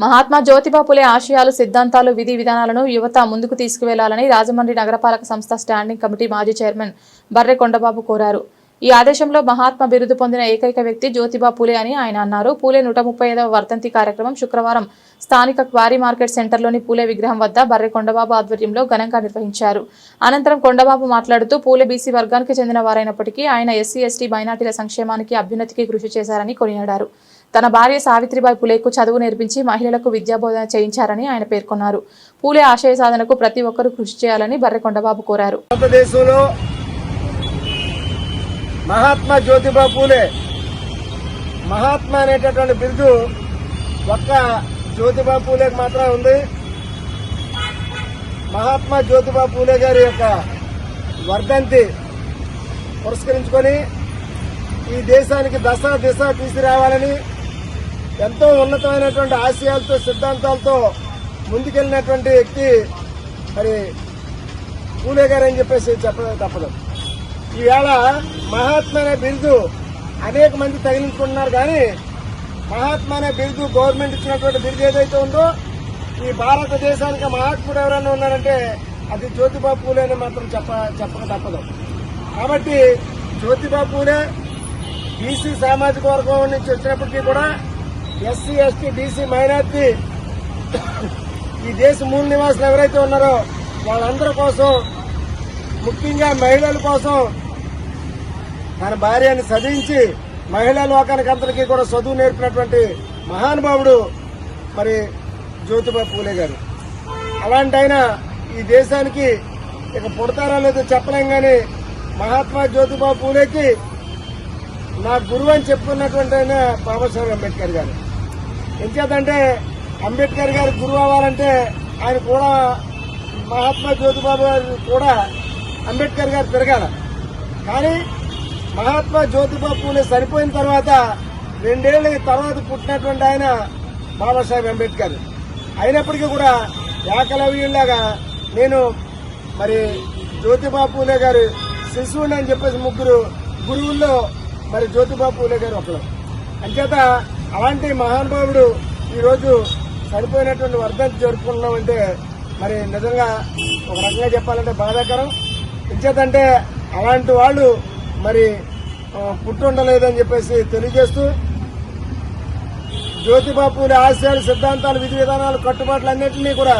మహాత్మా జ్యోతిబా పులే ఆశయాలు సిద్ధాంతాలు విధి విధానాలను యువత ముందుకు తీసుకువెళ్ళాలని రాజమండ్రి నగరపాలక సంస్థ స్టాండింగ్ కమిటీ మాజీ చైర్మన్ బర్రె కొండబాబు కోరారు. ఈ ఆదేశంలో మహాత్మా బిరుదు పొందిన ఏకైక వ్యక్తి జ్యోతిబా పూలే అని ఆయన అన్నారు. పూలే నూట ముప్పై ఐదవ వర్ధంతి కార్యక్రమం శుక్రవారం స్థానిక క్వారీ మార్కెట్ సెంటర్లోని పూలే విగ్రహం వద్ద బర్రె కొండబాబు ఆధ్వర్యంలో ఘనంగా నిర్వహించారు. అనంతరం కొండబాబు మాట్లాడుతూ పూలే బీసీ వర్గానికి చెందిన వారైనప్పటికీ ఆయన ఎస్సీ ఎస్టీ మైనార్టీల సంక్షేమానికి అభ్యున్నతికి కృషి చేశారని కొనియాడారు. తన భార్య సావిత్రిబాయి పులేకు చదువు నేర్పించి మహిళలకు విద్యాబోధన చేయించారని ఆయన పేర్కొన్నారు. పూలే ఆశయ సాధనకు ప్రతి ఒక్కరూ కృషి చేయాలని బర్రెకొండబాబు కోరారు. భారతదేశంలో మహాత్మా జ్యోతిబా పూలే మహాత్మా అనేటటువంటి బిరుదు ఒక్క జ్యోతిబా పూలేకి మాత్రమే ఉంది. మహాత్మా జ్యోతిబా పూలే గారి యొక్క వర్ధంతి పురస్కరించుకొని ఈ దేశానికి దశ దిశ తీసుకురావాలని ఎంతో ఉన్నతమైనటువంటి ఆశయాలతో సిద్ధాంతాలతో ముందుకెళ్ళినటువంటి వ్యక్తి మరి పూలే గారు అని చెప్పేసి చెప్పడం తప్పదు. ఈవేళ మహాత్మా అనే బిరుదు అనేక మంది తగిలించుకుంటున్నారు కానీ మహాత్మా అనే బిరుదు గవర్నమెంట్ ఇచ్చినటువంటి బిరుదు ఏదైతే ఉందో ఈ భారతదేశానికి మహాత్ముడు ఎవరైనా ఉన్నారంటే అది జ్యోతిబా పూలే అని మాత్రం చెప్ప చెప్పక తప్పదు. కాబట్టి జ్యోతిబా పూలే బీసీ సామాజిక వర్గం నుంచి వచ్చినప్పటికీ కూడా ఎస్సీ ఎస్టీ బీసీ మైనార్టీ ఈ దేశ మూల నివాసులు ఎవరైతే ఉన్నారో వాళ్ళందరి కోసం ముఖ్యంగా మహిళల కోసం తన భార్యని చదివించి మహిళా లోకానికి అందరికీ కూడా చదువు నేర్పినటువంటి మహానుభావుడు మరి జ్యోతిబా పూలే గారు. అలాంటి ఆయన ఈ దేశానికి ఇక పుడతారో లేదో చెప్పలేం కానీ మహాత్మా జ్యోతిబా పూలేకి నా గురువు అని చెప్పుకున్నటువంటి ఆయన బాబాసాహెబ్ అంబేద్కర్ గారు. ఎంచేతంటే అంబేద్కర్ గారు గురువు అవ్వాలంటే ఆయన కూడా మహాత్మా జ్యోతిబాబు గారు కూడా అంబేద్కర్ గారు పెరగాల కానీ మహాత్మా జ్యోతిబాబు పూలే చనిపోయిన తర్వాత రెండేళ్ళ తర్వాత పుట్టినటువంటి ఆయన బాబాసాహెబ్ అంబేద్కర్. అయినప్పటికీ కూడా ఏకలవ్యులాగా నేను మరి జ్యోతిబాబు పూలే గారు శిశువుని అని చెప్పేసి ముగ్గురు గురువుల్లో మరి జ్యోతిబాబు పూలే గారు ఒకరు. అంచేత అలాంటి మహానుభావుడు ఈరోజు చనిపోయినటువంటి వర్ధంతి జరుపుకుంటున్నామంటే మరి నిజంగా ఒక రకంగా చెప్పాలంటే బాధాకరం. ఇచ్చేదంటే అలాంటి వాళ్ళు మరి పుట్టుండలేదని చెప్పేసి తెలియజేస్తూ జ్యోతిబా పూలే ఆశయాలు సిద్ధాంతాలు విధి విధానాలు కట్టుబాట్లు అన్నింటినీ కూడా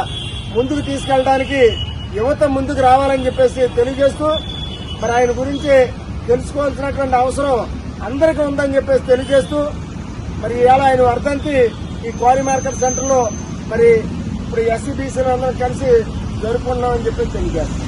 ముందుకు తీసుకెళ్ళడానికి యువత ముందుకు రావాలని చెప్పేసి తెలియజేస్తూ మరి ఆయన గురించి తెలుసుకోవాల్సినటువంటి అవసరం అందరికీ ఉందని చెప్పేసి తెలియజేస్తూ మరి ఇవాళ ఆయన వర్ధంతి ఈ క్వారీ మార్కెట్ సెంటర్లో మరి ఇప్పుడు ఎస్సీబీసీలు అందరం కలిసి జరుపుకున్నామని చెప్పేసి తెలియజేస్తాం